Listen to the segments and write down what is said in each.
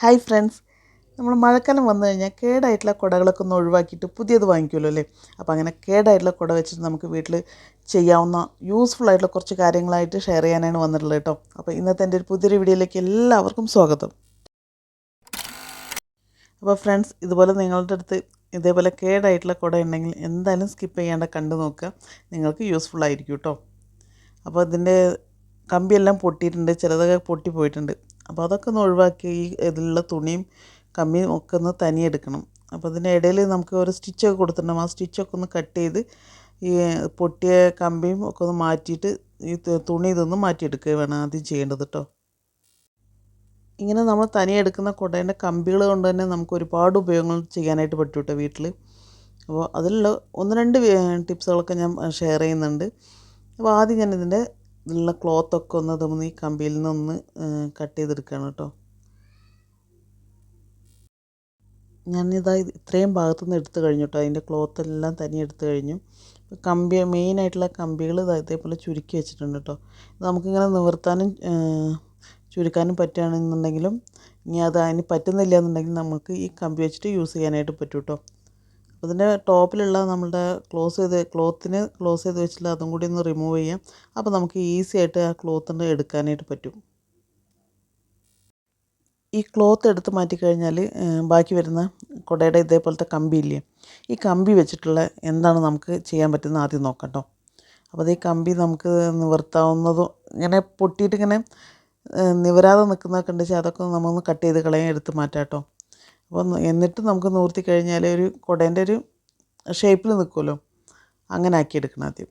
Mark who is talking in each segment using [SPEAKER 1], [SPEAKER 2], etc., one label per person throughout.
[SPEAKER 1] Hi friends നമ്മൾ മഴക്കാലം വന്നു കഴിഞ്ഞാൽ കേടായിട്ടുള്ള കുടകളൊക്കെ ഒന്ന് ഒഴിവാക്കിയിട്ട് പുതിയത് വാങ്ങിക്കുമല്ലോ അല്ലേ? അപ്പോൾ അങ്ങനെ കേടായിട്ടുള്ള കുട വെച്ചിട്ട് നമുക്ക് വീട്ടിൽ ചെയ്യാവുന്ന യൂസ്ഫുൾ ആയിട്ടുള്ള കുറച്ച് കാര്യങ്ങളായിട്ട് ഷെയർ ചെയ്യാനാണ് വന്നിട്ടുള്ളത് കേട്ടോ. അപ്പോൾ ഇന്നത്തെ എന്റെ ഒരു പുതിയൊരു വീഡിയോയിലേക്ക് എല്ലാവർക്കും സ്വാഗതം. അപ്പോൾ ഫ്രണ്ട്സ് ഇതുപോലെ നിങ്ങളുടെ അടുത്ത് ഇതേപോലെ കേടായിട്ടുള്ള കുട ഉണ്ടെങ്കിൽ എന്തായാലും സ്കിപ്പ് ചെയ്യാണ്ട് കണ്ടു നോക്കുക. നിങ്ങൾക്ക് യൂസ്ഫുൾ ആയിരിക്കും കേട്ടോ. അപ്പോൾ ഇതിന്റെ കമ്പിയെല്ലാം പൊട്ടിയിട്ടുണ്ട് ചിലതൊക്കെ പൊട്ടിപ്പോയിട്ടുണ്ട്. അപ്പോൾ അതൊക്കെ ഒന്ന് ഒഴിവാക്കി ഈ ഇതിലുള്ള തുണിയും കമ്മിയും ഒക്കെ ഒന്ന് തനിയെടുക്കണം അപ്പോൾ അതിന്റെ ഇടയിൽ നമുക്ക് ഒരു സ്റ്റിച്ചൊക്കെ കൊടുത്തിട്ടുണ്ടാകും ആ സ്റ്റിച്ചൊക്കെ ഒന്ന് കട്ട് ചെയ്ത് ഈ പൊട്ടിയ കമ്പിയും ഒക്കെ ഒന്ന് മാറ്റിയിട്ട് ഈ തുണി ഇതൊന്ന് മാറ്റിയെടുക്കുക വേണം ആദ്യം ചെയ്യേണ്ടത് കേട്ടോ. ഇങ്ങനെ നമ്മൾ തനിയെ എടുക്കുന്ന കുടേന്റെ കമ്പികൾ കൊണ്ട് തന്നെ നമുക്ക് ഒരുപാട് ഉപയോഗങ്ങൾ ചെയ്യാനായിട്ട് പറ്റും കേട്ടോ വീട്ടിൽ. അപ്പോൾ അതിലുള്ള ഒന്ന് രണ്ട് ടിപ്സുകളൊക്കെ ഞാൻ ഷെയർ ചെയ്യുന്നുണ്ട്. അപ്പോൾ ആദ്യം ഞാൻ ഇതിന്റെ ഇതിലുള്ള ക്ലോത്തൊക്കെ ഒന്ന് അതൊന്ന് ഈ കമ്പിയിൽ നിന്നൊന്ന് കട്ട് ചെയ്തെടുക്കുകയാണ് കേട്ടോ. ഞാനിതാ ഇത്രയും ഇത്രയും ഭാഗത്തുനിന്ന് എടുത്തു കഴിഞ്ഞു കേട്ടോ. അതിന്റെ ക്ലോത്ത് എല്ലാം തനിയെ എടുത്തു കഴിഞ്ഞു. കമ്പി മെയിനായിട്ടുള്ള കമ്പികൾ ഇതാ ഇതേപോലെ ചുരുക്കി വെച്ചിട്ടുണ്ട് കേട്ടോ. നമുക്കിങ്ങനെ നിവർത്താനും ചുരുക്കാനും പറ്റുകയാണെന്നുണ്ടെങ്കിലും ഇനി അത് അതിന് പറ്റുന്നില്ല എന്നുണ്ടെങ്കിൽ നമുക്ക് ഈ കമ്പി വെച്ചിട്ട് യൂസ് ചെയ്യാനായിട്ട് പറ്റും കേട്ടോ. അപ്പോൾ ഇതിന്റെ ടോപ്പിലുള്ള നമ്മളുടെ ക്ലോസ് ചെയ്ത് ക്ലോത്തിന് ക്ലോസ് ചെയ്ത് വെച്ചിട്ടുള്ള അതും കൂടി ഒന്ന് റിമൂവ് ചെയ്യാം. അപ്പോൾ നമുക്ക് ഈസി ആയിട്ട് ആ ക്ലോത്തിന് എടുക്കാനായിട്ട് പറ്റും. ഈ ക്ലോത്ത് എടുത്ത് മാറ്റിക്കഴിഞ്ഞാൽ ബാക്കി വരുന്ന കുടയുടെ ഇതേപോലത്തെ കമ്പി കമ്പിയില്ലേ ഈ കമ്പി വെച്ചിട്ടുള്ള എന്താണ് നമുക്ക് ചെയ്യാൻ പറ്റുന്നത് ആദ്യം നോക്കട്ടോ കേട്ടോ അപ്പോൾ ഈ കമ്പി നമുക്ക് നിവർത്താവുന്നതും ഇങ്ങനെ പൊട്ടിയിട്ട് ഇങ്ങനെ ഏഹ്, നിവരാതെ നിൽക്കുന്നതൊക്കെ ഉണ്ട് വെച്ചാൽ അതൊക്കെ നമ്മളൊന്ന് കട്ട് ചെയ്ത് കളയാൻ എടുത്ത് മാറ്റാം കേട്ടോ അപ്പോൾ എന്നിട്ട് നമുക്ക് നിവർത്തി കഴിഞ്ഞാൽ ഒരു കുടേന്റെ ഒരു ഷേപ്പിൽ നിൽക്കുമല്ലോ. അങ്ങനെ ആക്കി എടുക്കണം ആദ്യം.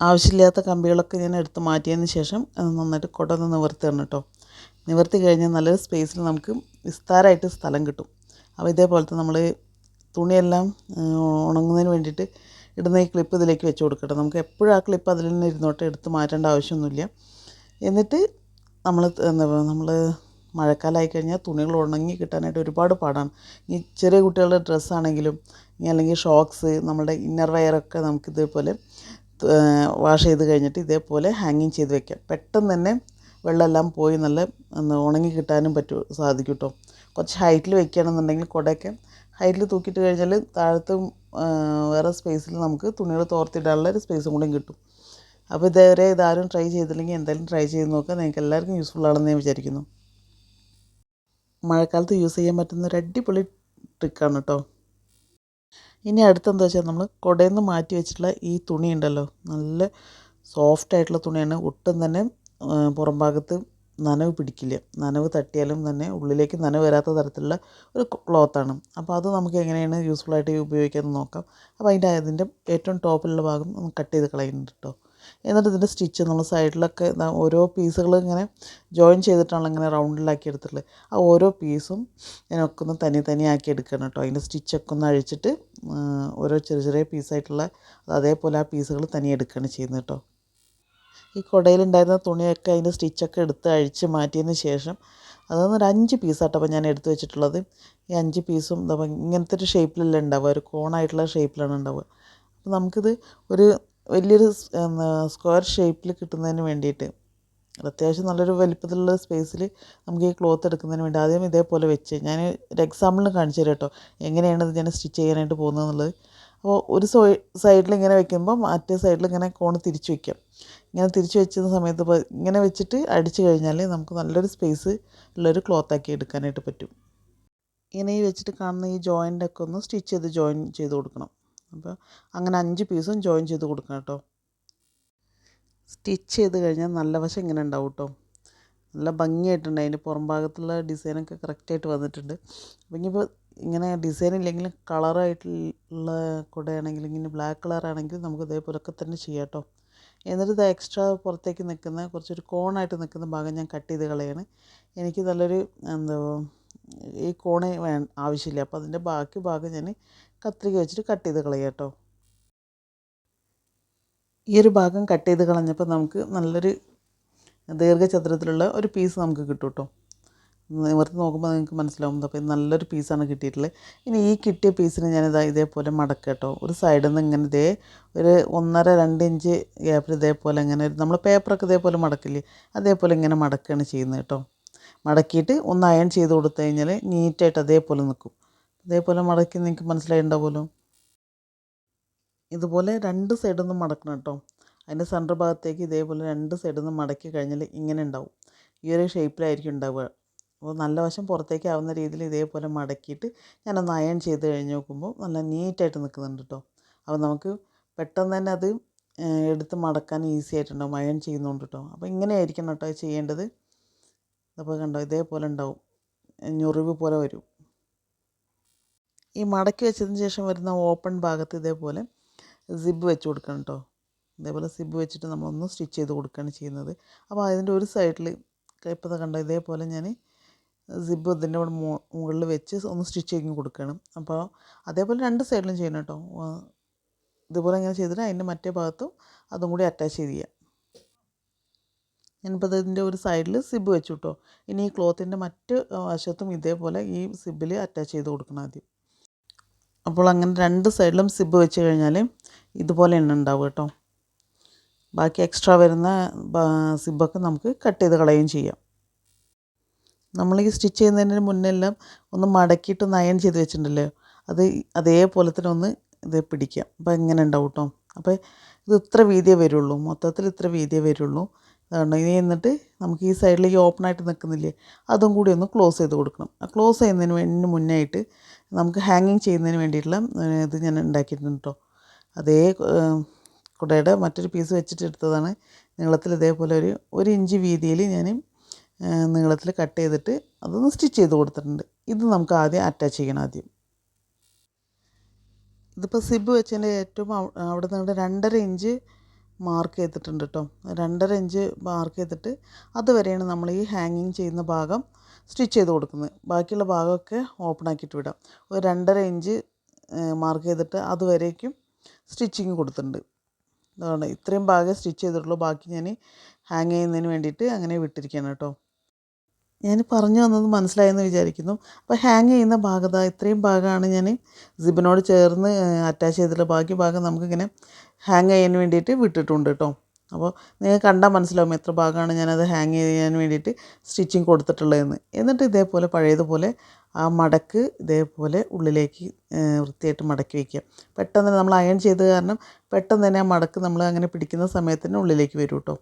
[SPEAKER 1] ആവശ്യമില്ലാത്ത കമ്പികളൊക്കെ ഞാൻ എടുത്ത് മാറ്റിയതിന് ശേഷം അത് നന്നായിട്ട് കുട ഒന്ന് നിവർത്തിയാണ് കേട്ടോ. നിവർത്തി കഴിഞ്ഞാൽ നല്ലൊരു സ്പേസിൽ നമുക്ക് വിസ്താരമായിട്ട് സ്ഥലം കിട്ടും. അപ്പോൾ ഇതേപോലത്തെ നമ്മൾ തുണിയെല്ലാം ഉണങ്ങുന്നതിന് വേണ്ടിയിട്ട് ഇടുന്ന ഈ ക്ലിപ്പ് ഇതിലേക്ക് വെച്ച് കൊടുക്കട്ടെ. നമുക്ക് എപ്പോഴും ആ ക്ലിപ്പ് അതിൽ നിന്ന് ഇരുന്നോട്ട് എടുത്ത് മാറ്റേണ്ട ആവശ്യമൊന്നുമില്ല. എന്നിട്ട് നമ്മൾ നമ്മൾ മഴക്കാലമായി കഴിഞ്ഞാൽ തുണികൾ ഉണങ്ങി കിട്ടാനായിട്ട് ഒരുപാട് പാടാണ്. ഈ ചെറിയ കുട്ടികളുടെ ഡ്രസ്സാണെങ്കിലും അല്ലെങ്കിൽ ഷോക്സ് നമ്മുടെ ഇന്നർ വെയറൊക്കെ നമുക്ക് ഇതേപോലെ വാഷ് ചെയ്ത് കഴിഞ്ഞിട്ട് ഇതേപോലെ ഹാങ്ങിങ് ചെയ്ത് വെക്കാം. പെട്ടെന്ന് തന്നെ വെള്ളമെല്ലാം പോയി നല്ല ഉണങ്ങി കിട്ടാനും പറ്റും സാധിക്കും കേട്ടോ കുറച്ച് ഹൈറ്റിൽ വെക്കുകയാണെന്നുണ്ടെങ്കിൽ കുടയൊക്കെ ഹൈറ്റിൽ തൂക്കിയിട്ട് കഴിഞ്ഞാൽ താഴത്ത് വേറെ സ്പേസിൽ നമുക്ക് തുണികൾ തോർത്തിടാനുള്ള ഒരു സ്പേസും കൂടെയും കിട്ടും. അപ്പോൾ ഇതുവരെ ഇതാരും ട്രൈ ചെയ്തില്ലെങ്കിൽ എന്തായാലും ട്രൈ ചെയ്ത് നോക്കുക. നിങ്ങൾക്ക് എല്ലാവർക്കും യൂസ്ഫുൾ ആണെന്ന് ഞാൻ വിചാരിക്കുന്നു. മഴക്കാലത്ത് യൂസ് ചെയ്യാൻ പറ്റുന്ന ഒരു അടിപൊളി ട്രിക്കാണ് കേട്ടോ ഇനി അടുത്തെന്താ വെച്ചാൽ നമ്മൾ കുടയിൽ നിന്ന് മാറ്റി വെച്ചിട്ടുള്ള ഈ തുണി ഉണ്ടല്ലോ. നല്ല സോഫ്റ്റ് ആയിട്ടുള്ള തുണിയാണ്. ഒട്ടും തന്നെ പുറം ഭാഗത്ത് നനവ് പിടിക്കില്ല. നനവ് തട്ടിയാലും തന്നെ ഉള്ളിലേക്ക് നനവ് വരാത്ത തരത്തിലുള്ള ഒരു ക്ലോത്താണ് അപ്പോൾ അത് നമുക്ക് എങ്ങനെയാണ് യൂസ്ഫുൾ ആയിട്ട് ഉപയോഗിക്കാമെന്ന് നോക്കാം. അപ്പോൾ അതിന്റെ അതിന്റെ ഏറ്റവും ടോപ്പിലുള്ള ഭാഗം കട്ട് ചെയ്ത് കളയുന്നുണ്ട് കേട്ടോ എന്നിട്ട് ഇതിന്റെ സ്റ്റിച്ച് നമ്മൾ സൈഡിലൊക്കെ ഓരോ പീസുകൾ ഇങ്ങനെ ജോയിൻ ചെയ്തിട്ടാണ് ഇങ്ങനെ റൗണ്ടിലാക്കി എടുത്തിട്ടുള്ളത്. ആ ഓരോ പീസും ഞാനൊക്കെ ഒന്ന് തനി തനി ആക്കി എടുക്കണം കേട്ടോ. അതിന്റെ സ്റ്റിച്ചൊക്കെ ഒന്ന് അഴിച്ചിട്ട് ഓരോ ചെറിയ ചെറിയ പീസായിട്ടുള്ള അത് അതേപോലെ ആ പീസുകൾ തനി എടുക്കുകയാണ് ചെയ്യുന്നത് കേട്ടോ. ഈ കുടയിലുണ്ടായിരുന്ന തുണിയൊക്കെ അതിന്റെ സ്റ്റിച്ചൊക്കെ എടുത്ത് അഴിച്ച് മാറ്റിയതിന് ശേഷം അതൊന്ന് ഒരു അഞ്ച് പീസാട്ടപ്പോൾ ഞാൻ എടുത്തു വെച്ചിട്ടുള്ളത്. ഈ അഞ്ച് പീസും ഇങ്ങനത്തെ ഒരു ഷേപ്പിലല്ല ഉണ്ടാവുക. ഒരു കോണായിട്ടുള്ള ഷേപ്പിലാണ് ഉണ്ടാവുക. അപ്പോൾ നമുക്കിത് ഒരു വലിയൊരു സ്ക്വയർ ഷേപ്പിൽ കിട്ടുന്നതിന് വേണ്ടിയിട്ട്. അത്യാവശ്യം നല്ലൊരു വലിപ്പത്തിലുള്ള സ്പേസിൽ നമുക്ക് ഈ ക്ലോത്ത് എടുക്കുന്നതിന് വേണ്ടി ആദ്യം ഇതേപോലെ വെച്ച് ഞാൻ ഒരു എക്സാമ്പിളിന് കാണിച്ചു തരാം കേട്ടോ എങ്ങനെയാണ് ഇത് ഞാൻ സ്റ്റിച്ച് ചെയ്യാനായിട്ട് പോകുന്നത് എന്നുള്ളത്. അപ്പോൾ ഒരു സൈഡിൽ ഇങ്ങനെ വെക്കുമ്പോൾ മറ്റേ സൈഡിൽ ഇങ്ങനെ കോണ് തിരിച്ച് വയ്ക്കാം ഇങ്ങനെ തിരിച്ച് വെച്ചിരുന്ന സമയത്ത് ഇങ്ങനെ വെച്ചിട്ട് അടിച്ചു കഴിഞ്ഞാൽ നമുക്ക് നല്ലൊരു സ്പേസ് ഉള്ളൊരു ക്ലോത്താക്കി എടുക്കാനായിട്ട് പറ്റും. ഇങ്ങനെ വെച്ചിട്ട് കാണുന്ന ഈ ജോയിന്റൊക്കെ ഒന്ന് സ്റ്റിച്ച് ചെയ്ത് ജോയിൻ ചെയ്ത് കൊടുക്കണം. അപ്പോൾ അങ്ങനെ അഞ്ച് പീസും ജോയിൻ ചെയ്ത് കൊടുക്കണം കേട്ടോ. സ്റ്റിച്ച് ചെയ്ത് കഴിഞ്ഞാൽ നല്ല വശം ഇങ്ങനെ ഉണ്ടാവും കേട്ടോ. നല്ല ഭംഗിയായിട്ടുണ്ട്. അതിന്റെ പുറം ഭാഗത്തുള്ള ഡിസൈനൊക്കെ കറക്റ്റായിട്ട് വന്നിട്ടുണ്ട്. അപ്പോൾ ഇനിയിപ്പോൾ ഇങ്ങനെ ഡിസൈൻ ഇല്ലെങ്കിലും കളറായിട്ടുള്ള കുടയാണെങ്കിൽ ഇങ്ങനെ ബ്ലാക്ക് കളറാണെങ്കിൽ നമുക്ക് ഇതേപോലൊക്കെ തന്നെ ചെയ്യാം കേട്ടോ. എന്നിട്ട് ഇത് എക്സ്ട്രാ പുറത്തേക്ക് നിൽക്കുന്ന കുറച്ചൊരു കോണായിട്ട് നിൽക്കുന്ന ഭാഗം ഞാൻ കട്ട് ചെയ്ത് കളയാണ്. എനിക്ക് നല്ലൊരു എന്താ ഈ കോണ് വേ ആവശ്യമില്ല. അപ്പോൾ അതിന്റെ ബാക്കി ഭാഗം ഞാൻ കത്രിക വെച്ചിട്ട് കട്ട് ചെയ്ത് കളയുക കേട്ടോ. ഈ ഒരു ഭാഗം കട്ട് ചെയ്ത് കളഞ്ഞപ്പോൾ നമുക്ക് നല്ലൊരു ദീർഘചതുരത്തിലുള്ള ഒരു പീസ് നമുക്ക് കിട്ടും കേട്ടോ. നിവർത്തി നോക്കുമ്പോൾ നിങ്ങൾക്ക് മനസ്സിലാവും അപ്പോൾ നല്ലൊരു പീസാണ് കിട്ടിയിട്ടുള്ളത്. ഇനി ഈ കിട്ടിയ പീസിന് ഞാനിതാ ഇതേപോലെ മടക്കുക കേട്ടോ. ഒരു സൈഡിൽ നിന്ന് ഇങ്ങനെ ഇതേ ഒരു ഒന്നര രണ്ട് ഇഞ്ച് ഗ്യാപ്പിൽ ഇതേപോലെ ഇങ്ങനെ നമ്മൾ പേപ്പറൊക്കെ ഇതേപോലെ മടക്കില്ലേ? അതേപോലെ ഇങ്ങനെ മടക്കുകയാണ് ചെയ്യുന്നത് കേട്ടോ. മടക്കിയിട്ട് ഒന്ന് അയൺ ചെയ്ത് കൊടുത്തു കഴിഞ്ഞാൽ നീറ്റായിട്ട് അതേപോലെ നിൽക്കും. അതേപോലെ മടക്കി നിങ്ങൾക്ക് മനസ്സിലായിട്ടുണ്ടാവുമല്ലോ ഇതുപോലെ രണ്ട് സൈഡിൽ നിന്നും മടക്കണം കേട്ടോ. അതിന്റെ സെന്റർ ഭാഗത്തേക്ക് ഇതേപോലെ രണ്ട് സൈഡിൽ നിന്നും മടക്കി കഴിഞ്ഞാൽ ഇങ്ങനെ ഉണ്ടാവും. ഈ ഒരു ഷേപ്പിലായിരിക്കും ഉണ്ടാവുക. അപ്പോൾ നല്ല വശം പുറത്തേക്ക് ആവുന്ന രീതിയിൽ ഇതേപോലെ മടക്കിയിട്ട് ഞാനൊന്ന് അയൺ ചെയ്ത് കഴിഞ്ഞ് നോക്കുമ്പോൾ നല്ല നീറ്റായിട്ട് നിൽക്കുന്നുണ്ട് കേട്ടോ. അപ്പോൾ നമുക്ക് പെട്ടെന്ന് തന്നെ അത് എടുത്ത് മടക്കാൻ ഈസി ആയിട്ടുണ്ടാവും. അയൺ ചെയ്യുന്നുണ്ട് കേട്ടോ. അപ്പോൾ ഇങ്ങനെ ആയിരിക്കണം കേട്ടോ ചെയ്യേണ്ടത്. അപ്പോൾ കണ്ടോ ഇതേപോലെ ഉണ്ടാവും. ഞൊറിവ് പോലെ വരും. ഈ മടക്കി വെച്ചതിന് ശേഷം വരുന്ന ഓപ്പൺ ഭാഗത്ത് ഇതേപോലെ സിബ് വെച്ച് കൊടുക്കണം കേട്ടോ ഇതേപോലെ സിബ് വെച്ചിട്ട് നമ്മളൊന്ന് സ്റ്റിച്ച് ചെയ്ത് കൊടുക്കുകയാണ് ചെയ്യുന്നത്. അപ്പോൾ അതിന്റെ ഒരു സൈഡിൽ ഇപ്പോൾ കണ്ടോ ഇതേപോലെ ഞാൻ സിബ് ഇതിന്റെ കൂടെ മുകളിൽ വെച്ച് ഒന്ന് സ്റ്റിച്ച് ചെയ്ത് കൊടുക്കണം അപ്പോൾ അതേപോലെ രണ്ട് സൈഡിലും ചെയ്യണം കേട്ടോ ഇതുപോലെ ഇങ്ങനെ ചെയ്തിട്ട് അതിന്റെ മറ്റേ ഭാഗത്തും അതും കൂടി അറ്റാച്ച് ചെയ്ത് ചെയ്യാം. ഞാനിപ്പോൾ ഇതിന്റെ ഒരു സൈഡിൽ സിബ് വെച്ചു കേട്ടോ ഇനി ഈ ക്ലോത്തിന്റെ മറ്റ് വശത്തും ഇതേപോലെ ഈ സിബിൽ അറ്റാച്ച് ചെയ്ത് കൊടുക്കണം ആദ്യം. അപ്പോൾ അങ്ങനെ രണ്ട് സൈഡിലും സിബ് വെച്ച് കഴിഞ്ഞാൽ ഇതുപോലെ എണ്ണ ഉണ്ടാവും കേട്ടോ. ബാക്കി എക്സ്ട്രാ വരുന്ന സിബൊക്കെ നമുക്ക് കട്ട് ചെയ്ത് കളയുകയും ചെയ്യാം. നമ്മൾ ഈ സ്റ്റിച്ച് ചെയ്യുന്നതിന് മുന്നെല്ലാം ഒന്ന് മടക്കിയിട്ട് നയൻ ചെയ്ത് വെച്ചിട്ടുണ്ടല്ലോ അത് അതേപോലെ തന്നെ ഒന്ന് ഇത് പിടിക്കാം. അപ്പോൾ ഇങ്ങനെ ഉണ്ടാവും കേട്ടോ. അപ്പോൾ ഇത് ഇത്ര വീതിയേ വരുള്ളൂ. മൊത്തത്തിൽ ഇത്ര വീതിയേ വരുള്ളൂ. അതുകൊണ്ട് ഇനി എന്നിട്ട് നമുക്ക് ഈ സൈഡിലേക്ക് ഓപ്പൺ ആയിട്ട് നിൽക്കുന്നില്ലേ അതും കൂടി ഒന്ന് ക്ലോസ് ചെയ്ത് കൊടുക്കണം. ആ ക്ലോസ് ചെയ്യുന്നതിന് വേണ്ടി മുന്നായിട്ട് നമുക്ക് ഹാങ്ങിങ് ചെയ്യുന്നതിന് വേണ്ടിയിട്ടുള്ള ഇത് ഞാൻ ഉണ്ടാക്കിയിട്ടുണ്ട് കേട്ടോ അതേ കുടയുടെ മറ്റൊരു പീസ് വെച്ചിട്ട് എടുത്തതാണ്. നീളത്തിൽ ഇതേപോലെ ഒരു ഒരു ഇഞ്ച് വീതിയിൽ ഞാൻ നീളത്തിൽ കട്ട് ചെയ്തിട്ട് അതൊന്ന് സ്റ്റിച്ച് ചെയ്ത് കൊടുത്തിട്ടുണ്ട്. ഇത് നമുക്ക് ആദ്യം അറ്റാച്ച് ചെയ്യണം ആദ്യം. ഇതിപ്പോൾ സിബ് വെച്ചതിന്റെ ഏറ്റവും അവ- അവിടെ നിന്ന് രണ്ടര ഇഞ്ച് മാർക്ക് ചെയ്തിട്ടുണ്ട് കേട്ടോ രണ്ടര ഇഞ്ച് മാർക്ക് ചെയ്തിട്ട് അതുവരെയാണ് നമ്മൾ ഈ ഹാങ്ങിങ് ചെയ്യുന്ന ഭാഗം സ്റ്റിച്ച് ചെയ്ത് കൊടുക്കുന്നത്. ബാക്കിയുള്ള ഭാഗമൊക്കെ ഓപ്പൺ ആക്കിയിട്ട് വിടാം. ഒരു രണ്ടര ഇഞ്ച് മാർക്ക് ചെയ്തിട്ട് അതുവരേക്കും സ്റ്റിച്ചിങ് കൊടുത്തിട്ടുണ്ട്. അതാണ് ഇത്രയും ഭാഗം സ്റ്റിച്ച് ചെയ്തിട്ടുള്ളൂ. ബാക്കി ഞാൻ ഹാങ് ചെയ്യുന്നതിന് വേണ്ടിയിട്ട് അങ്ങനെ വിട്ടിരിക്കുകയാണ് കേട്ടോ ഞാൻ പറഞ്ഞു വന്നത് മനസ്സിലായെന്ന് വിചാരിക്കുന്നു. അപ്പോൾ ഹാങ് ചെയ്യുന്ന ഭാഗത ഇത്രയും ഭാഗമാണ് ഞാൻ സിബിനോട് ചേർന്ന് അറ്റാച്ച് ചെയ്തിട്ടുള്ള ബാക്കി ഭാഗം നമുക്കിങ്ങനെ ഹാങ് ചെയ്യാൻ വേണ്ടിയിട്ട് വിട്ടിട്ടുണ്ട് കേട്ടോ അപ്പോൾ നിങ്ങൾക്ക് കണ്ടാൽ മനസ്സിലാവും എത്ര ഭാഗമാണ് ഞാനത് ഹാങ് ചെയ്യാൻ വേണ്ടിയിട്ട് സ്റ്റിച്ചിങ് കൊടുത്തിട്ടുള്ളതെന്ന്. എന്നിട്ട് ഇതേപോലെ പഴയതുപോലെ ആ മടക്ക് ഇതേപോലെ ഉള്ളിലേക്ക് വൃത്തിയായിട്ട് മടക്കി വയ്ക്കുക പെട്ടെന്ന് തന്നെ നമ്മൾ അയൺ ചെയ്ത് കാരണം പെട്ടെന്ന് തന്നെ ആ മടക്ക് നമ്മൾ അങ്ങനെ പിടിക്കുന്ന സമയത്ത് തന്നെ ഉള്ളിലേക്ക് വരും കേട്ടോ.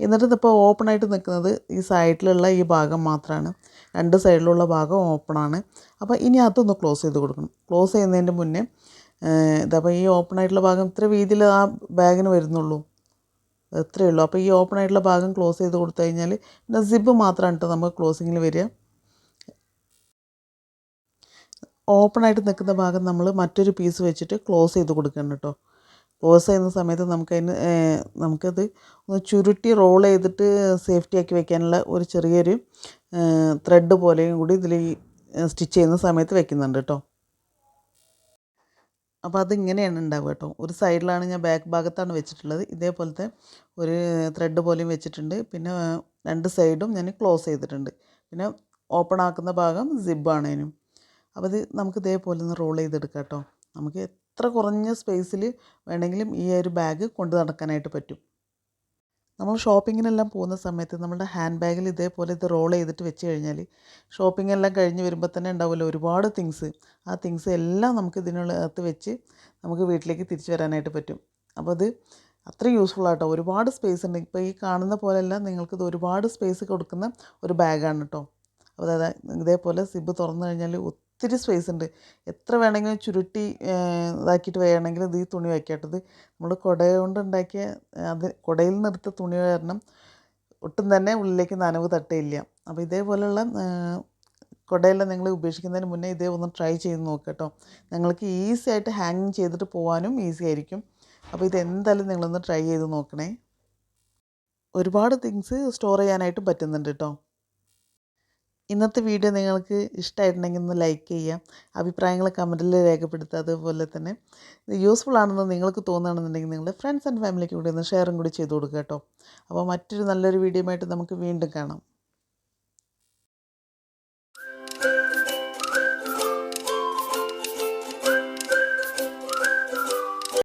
[SPEAKER 1] എന്നിട്ട് ഇതിപ്പോൾ ഓപ്പൺ ആയിട്ട് നിൽക്കുന്നത് ഈ സൈഡിലുള്ള ഈ ഭാഗം മാത്രമാണ് രണ്ട് സൈഡിലുള്ള ഭാഗം ഓപ്പണാണ് അപ്പോൾ ഇനി അതൊന്ന് ക്ലോസ് ചെയ്ത് കൊടുക്കണം. ക്ലോസ് ചെയ്യുന്നതിന്റെ മുന്നേ ഇതപ്പോൾ ഈ ഓപ്പൺ ആയിട്ടുള്ള ഭാഗം ഇത്ര വീതിയിൽ ആ ബാഗിന് വരുന്നുള്ളൂ. എത്രയേ ഉള്ളൂ അപ്പോൾ ഈ ഓപ്പൺ ആയിട്ടുള്ള ഭാഗം ക്ലോസ് ചെയ്ത് കൊടുത്തു കഴിഞ്ഞാൽ പിന്നെ സിബ് മാത്രമാണ് കേട്ടോ നമുക്ക് ക്ലോസിങ്ങിൽ വരിക. ഓപ്പൺ ആയിട്ട് നിൽക്കുന്ന ഭാഗം നമ്മൾ മറ്റൊരു പീസ് വെച്ചിട്ട് ക്ലോസ് ചെയ്ത് കൊടുക്കണം കേട്ടോ ക്ലോസ് ചെയ്യുന്ന സമയത്ത് നമുക്കതിന് നമുക്കത് ഒന്ന് ചുരുട്ടി റോൾ ചെയ്തിട്ട് സേഫ്റ്റി ആക്കി വെക്കാനുള്ള ഒരു ചെറിയൊരു ത്രെഡ് പോലെയും കൂടി ഇതിൽ സ്റ്റിച്ച് ചെയ്യുന്ന സമയത്ത് വെക്കുന്നുണ്ട് കേട്ടോ അപ്പോൾ അതിങ്ങനെയാണ് ഉണ്ടാവുക കേട്ടോ. ഒരു സൈഡിലാണ് ഞാൻ ബാക്ക് ഭാഗത്താണ് വെച്ചിട്ടുള്ളത്. ഇതേപോലത്തെ ഒരു ത്രെഡ് പോലെയും വെച്ചിട്ടുണ്ട്. പിന്നെ രണ്ട് സൈഡും ഞാൻ ക്ലോസ് ചെയ്തിട്ടുണ്ട്. പിന്നെ ഓപ്പൺ ആക്കുന്ന ഭാഗം സിബാണ് അതിനും അപ്പോൾ ഇത് നമുക്ക് ഇതേപോലെ ഒന്ന് റോൾ ചെയ്തെടുക്കാം കേട്ടോ. നമുക്ക് എത്ര കുറഞ്ഞ സ്പേസിൽ വേണമെങ്കിലും ഈ ഒരു ബാഗ് കൊണ്ട് നടക്കാനായിട്ട് പറ്റും. നമ്മൾ ഷോപ്പിങ്ങിനെല്ലാം പോകുന്ന സമയത്ത് നമ്മുടെ ഹാൻഡ് ബാഗിൽ ഇതേപോലെ ഇത് റോൾ ചെയ്തിട്ട് വെച്ച് കഴിഞ്ഞാൽ ഷോപ്പിംഗ് എല്ലാം കഴിഞ്ഞ് വരുമ്പോൾ തന്നെ ഉണ്ടാവുമല്ലോ ഒരുപാട് തിങ്സ്. ആ തിങ്സ് എല്ലാം നമുക്ക് ഇതിനകത്ത് വെച്ച് നമുക്ക് വീട്ടിലേക്ക് തിരിച്ചു വരാനായിട്ട് പറ്റും. അപ്പോൾ അത് അത്ര യൂസ്ഫുൾ ആട്ടോ. ഒരുപാട് സ്പേസ് ഉണ്ട്. ഇപ്പോൾ ഈ കാണുന്ന പോലെയല്ല ഇത് ഒരുപാട് സ്പേസ് കൊടുക്കുന്ന ഒരു ബാഗാണ് കേട്ടോ. അപ്പോൾ അതായത് ഇതേപോലെ സിബ് തുറന്നു കഴിഞ്ഞാൽ ഒത്തിരി സ്പേസ് ഉണ്ട്. എത്ര വേണമെങ്കിലും ചുരുട്ടി ഇതാക്കിയിട്ട് വേണമെങ്കിലും ഇത് ഈ തുണി വയ്ക്കാട്ടത് നമ്മൾ കുട കൊണ്ട് ഉണ്ടാക്കിയ അത് കുടയിൽ നിന്നെടുത്ത തുണി കാരണം ഒട്ടും തന്നെ ഉള്ളിലേക്ക് നനവ് തട്ടയില്ല. അപ്പോൾ ഇതേപോലെയുള്ള കുടയെല്ലാം നിങ്ങൾ ഉപേക്ഷിക്കുന്നതിന് മുന്നേ ഇതേ ഒന്ന് ട്രൈ ചെയ്ത് നോക്കുക കേട്ടോ നിങ്ങൾക്ക് ഈസി ആയിട്ട് ഹാങ്ങിങ് ചെയ്തിട്ട് പോകാനും ഈസി ആയിരിക്കും. അപ്പോൾ ഇത് എന്തായാലും നിങ്ങളൊന്ന് ട്രൈ ചെയ്ത് നോക്കണേ. ഒരുപാട് തിങ്സ് സ്റ്റോർ ചെയ്യാനായിട്ട് പറ്റുന്നുണ്ട് കേട്ടോ ഇന്നത്തെ വീഡിയോ നിങ്ങൾക്ക് ഇഷ്ടമായിട്ടുണ്ടെങ്കിൽ ഒന്ന് ലൈക്ക് ചെയ്യാം അഭിപ്രായങ്ങൾ കമന്റിൽ രേഖപ്പെടുത്തുക. അതുപോലെ തന്നെ ഇത് യൂസ്ഫുൾ ആണെന്ന് നിങ്ങൾക്ക് തോന്നുകയാണെന്നുണ്ടെങ്കിൽ നിങ്ങളുടെ ഫ്രണ്ട്സ് ആൻഡ് ഫാമിലിക്ക് കൂടി ഒന്ന് ഷെയറും കൂടി ചെയ്ത് കൊടുക്കുക കേട്ടോ. അപ്പോൾ മറ്റൊരു നല്ലൊരു വീഡിയോ ആയിട്ട് നമുക്ക് വീണ്ടും കാണാം.